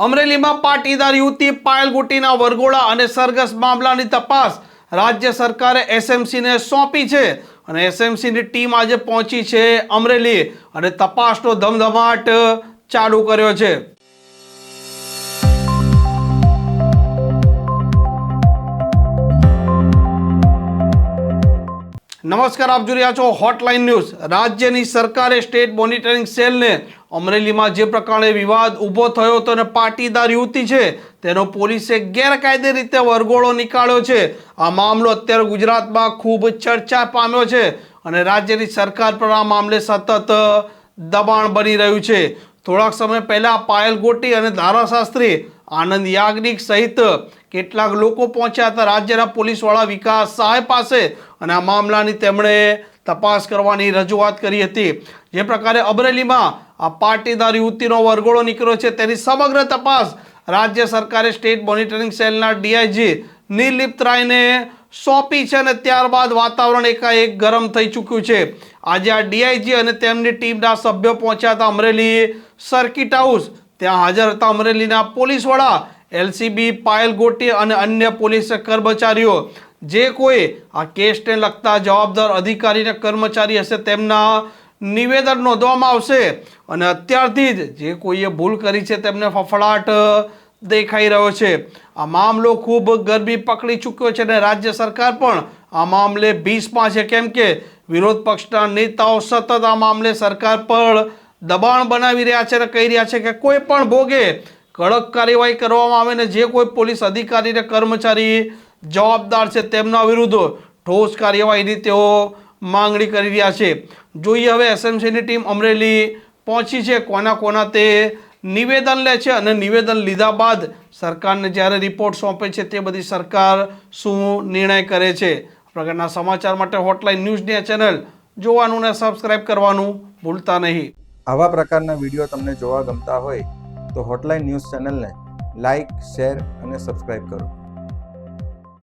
અમરેલીમાં પાટીદાર યુવતી પાયલ ગુટીના વરઘોડા અને સરઘસ મામલાની તપાસ રાજ્ય સરકારે એસએમસીને સોંપી છે અને એસએમસીની ટીમ આજે પહોંચી છે અમરેલી અને તપાસનો ધમધમાટ ચાલુ કર્યો છે. નમસ્કાર, આપ જોઈ રહ્યા છો હોટલાઇન ન્યૂઝ રાજ્યની સરકારે સ્ટેટ મોનિટરિંગ સેલને અમરેલીમાં જે પ્રકારે વિવાદ ઊભો થયો હતો અને પાટીદાર યુવતી છે, તેનો પોલીસે ગેરકાયદે રીતે વરઘોડો નીકાળ્યો છે. આ મામલો અત્યારે ગુજરાતમાં ખૂબ ચર્ચા પામ્યો છે અને રાજ્યની સરકાર પર આ મામલે સતત દબાણ બની રહ્યું છે. થોડાક સમય પહેલાં પાયલ ગોટી અને ધારાશાસ્ત્રી આનંદ યાજ્ઞિક સહિત કેટલાક લોકો પહોંચ્યા હતા રાજ્યના પોલીસવાળા વિકાસ સહાય પાસે અને આ મામલાની તેમણે તપાસ કરવાની રજૂઆત કરી હતી. જે પ્રકારે અમરેલીમાં આ પાટીદાર યુવતીનો વરઘોડો નીકળ્યો છે, તેની સમગ્ર તપાસ રાજ્ય સરકારે સ્ટેટ મોનિટરિંગ સેલના ડીઆઈજી નિર્લિપ્ત રાયને સોંપી છે અને ત્યારબાદ વાતાવરણ એકાએક ગરમ થઈ ચૂક્યું છે. આજે આ ડીઆઈજી અને તેમની ટીમના સભ્યો પહોંચ્યા હતા અમરેલી સર્કિટ હાઉસ. ત્યાં હાજર હતા અમરેલીના પોલીસ વડા, એલસીબી, પાયલ ગોટી અને અન્ય પોલીસ કર્મચારીઓ. જે કોઈ આ કેસને લગતા જવાબદાર અધિકારી અને કર્મચારી હશે તેમના નિવેદન નોંધવામાં આવશે. અને અત્યારથી જ જે કોઈએ ભૂલ કરી છે તેમને ફફડાટ દેખાઈ રહ્યો છે. આ મામલો ખૂબ ગરબી પકડી ચૂક્યો છે અને રાજ્ય સરકાર પણ આ મામલે ભીસમાં છે. કેમ કે વિરોધ પક્ષના નેતાઓ સતત આ મામલે સરકાર પર દબાણ બનાવી રહ્યા છે અને કહી રહ્યા છે કે કોઈ પણ ભોગે કડક કાર્યવાહી કરવામાં આવે ને જે કોઈ પોલીસ અધિકારી અને કર્મચારી જવાબદાર છે તેમના વિરુદ્ધ ઠોસ કાર્યવાહીની તેઓ માંગણી કરી રહ્યા છે. જોઈએ હવે એસએમસીની ટીમ અમરેલી પહોંચી છે. કોના કોના તે નિવેદન લે છે અને નિવેદન લીધા બાદ સરકારને જ્યારે રિપોર્ટ સોંપે છે તે બધી સરકાર શું નિર્ણય કરે છે? પ્રકારના સમાચાર માટે હોટલાઇન ન્યૂઝની ચેનલ જોવાનું ને સબસ્ક્રાઇબ કરવાનું ભૂલતા નહીં. આવા પ્રકારના વીડિયો તમને જોવા ગમતા હોય તો હોટલાઇન ન્યૂઝ ચેનલને લાઇક શેર અને સબસ્ક્રાઇબ કરો.